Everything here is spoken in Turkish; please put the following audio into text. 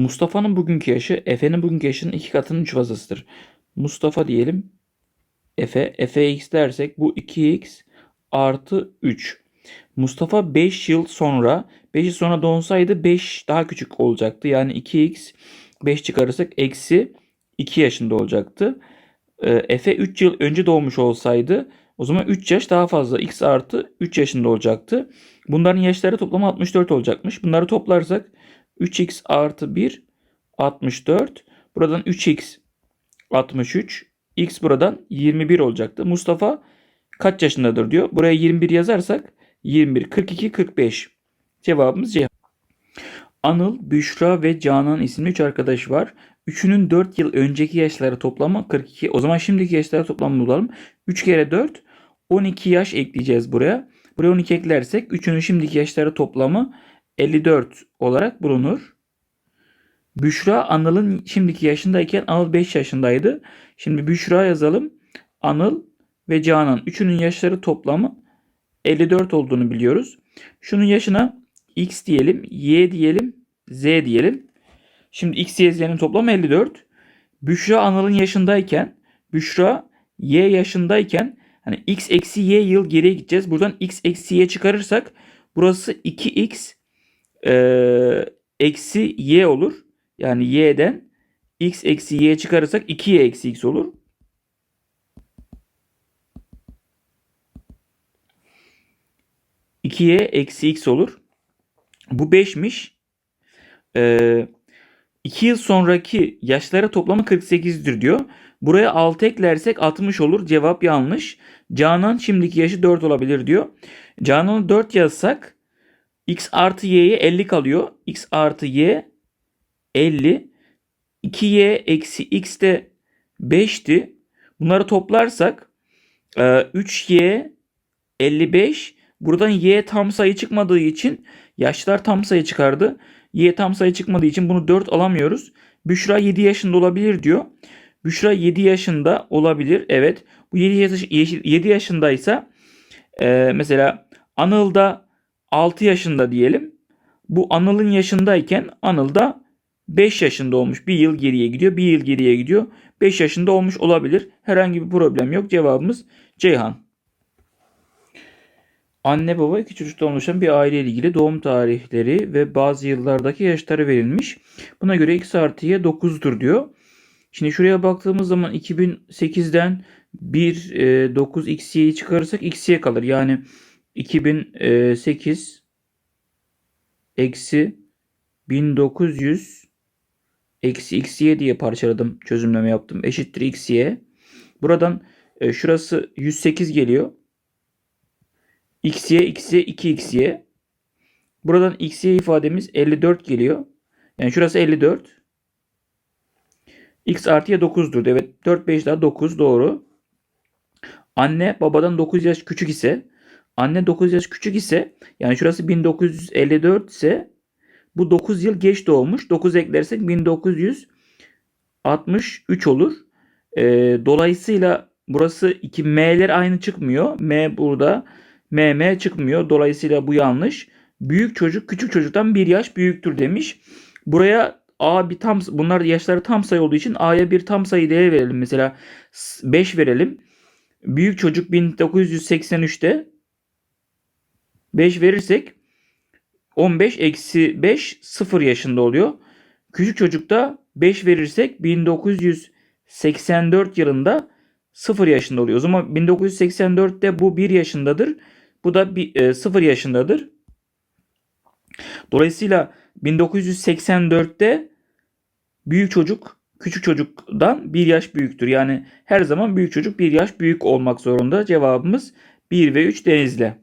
Mustafa'nın bugünkü yaşı Efe'nin bugünkü yaşının iki katının üç fazlasıdır. Mustafa diyelim. Efe. Efe x dersek bu 2x artı 3. Mustafa 5 yıl sonra 5 yıl sonra doğsaydı 5 daha küçük olacaktı. Yani 2x 5 çıkarırsak eksi 2 yaşında olacaktı. Ee, Efe 3 yıl önce doğmuş olsaydı o zaman 3 yaş daha fazla x artı 3 yaşında olacaktı. Bunların yaşları toplamı 64 olacakmış. Bunları toplarsak 3x artı 1 64. Buradan 3x 63. X buradan 21 olacaktı. Mustafa kaç yaşındadır diyor. Buraya 21 yazarsak 21, 42, 45. Cevabımız C. Anıl, Büşra ve Canan isimli 3 arkadaş var. Üçünün 4 yıl önceki yaşları toplamı 42. O zaman şimdiki yaşları toplamı bulalım. 3 kere 4 12 yaş ekleyeceğiz buraya. Buraya 12 eklersek üçünün şimdiki yaşları toplamı 54 olarak bulunur. Büşra Anıl'ın şimdiki yaşındayken Anıl 5 yaşındaydı. Şimdi Büşra yazalım. Anıl ve Canan üçünün yaşları toplamı 54 olduğunu biliyoruz. Şunun yaşına x diyelim, y diyelim, z diyelim. Şimdi x, y, z'nin toplamı 54. Büşra Anıl'ın yaşındayken, Büşra y yaşındayken hani x eksi y yıl geriye gideceğiz. Buradan x eksi y çıkarırsak burası 2x e, eksi y olur. Yani y'den x eksi y çıkarırsak 2y eksi x olur. y eksi x olur. Bu 5'miş. Ee, 2 yıl sonraki yaşlara toplamı 48'dir diyor. Buraya 6 eklersek 60 olur. Cevap yanlış. Canan şimdiki yaşı 4 olabilir diyor. Canan'ı 4 yazsak x artı y'ye 50 kalıyor. x artı y 50. 2y eksi x de 5'ti. Bunları toplarsak 3y 55. Buradan y tam sayı çıkmadığı için yaşlar tam sayı çıkardı. Y tam sayı çıkmadığı için bunu 4 alamıyoruz. Büşra 7 yaşında olabilir diyor. Büşra 7 yaşında olabilir. Evet. Bu 7, yaş 7 yaşındaysa e, mesela Anıl da 6 yaşında diyelim. Bu Anıl'ın yaşındayken Anıl da 5 yaşında olmuş. Bir yıl geriye gidiyor. Bir yıl geriye gidiyor. 5 yaşında olmuş olabilir. Herhangi bir problem yok. Cevabımız Ceyhan. Anne baba iki çocuktan oluşan bir aile ilgili doğum tarihleri ve bazı yıllardaki yaşları verilmiş. Buna göre x artı y 9'dur diyor. Şimdi şuraya baktığımız zaman 2008'den 1 e, 9 xy'yi çıkarırsak xy kalır. Yani 2008 eksi 1900 eksi xy diye parçaladım. Çözümleme yaptım. Eşittir xy. Buradan e, şurası 108 geliyor xy, xy, 2xy. Buradan xy ifademiz 54 geliyor. Yani şurası 54. x artıya 9'dur. Evet 4 5 daha 9 doğru. Anne babadan 9 yaş küçük ise anne 9 yaş küçük ise yani şurası 1954 ise bu 9 yıl geç doğmuş. 9 eklersek 1963 olur. Ee, dolayısıyla burası 2 m'ler aynı çıkmıyor. M burada MM çıkmıyor. Dolayısıyla bu yanlış. Büyük çocuk küçük çocuktan bir yaş büyüktür demiş. Buraya A bir tam bunlar yaşları tam sayı olduğu için A'ya bir tam sayı değer verelim. Mesela 5 verelim. Büyük çocuk 1983'te 5 verirsek 15 eksi 5 0 yaşında oluyor. Küçük çocukta 5 verirsek 1984 yılında 0 yaşında oluyor. O zaman 1984'te bu 1 yaşındadır. Bu da bir, e, 0 yaşındadır. Dolayısıyla 1984'te büyük çocuk küçük çocuktan bir yaş büyüktür. Yani her zaman büyük çocuk bir yaş büyük olmak zorunda. Cevabımız 1 ve 3 Denizli.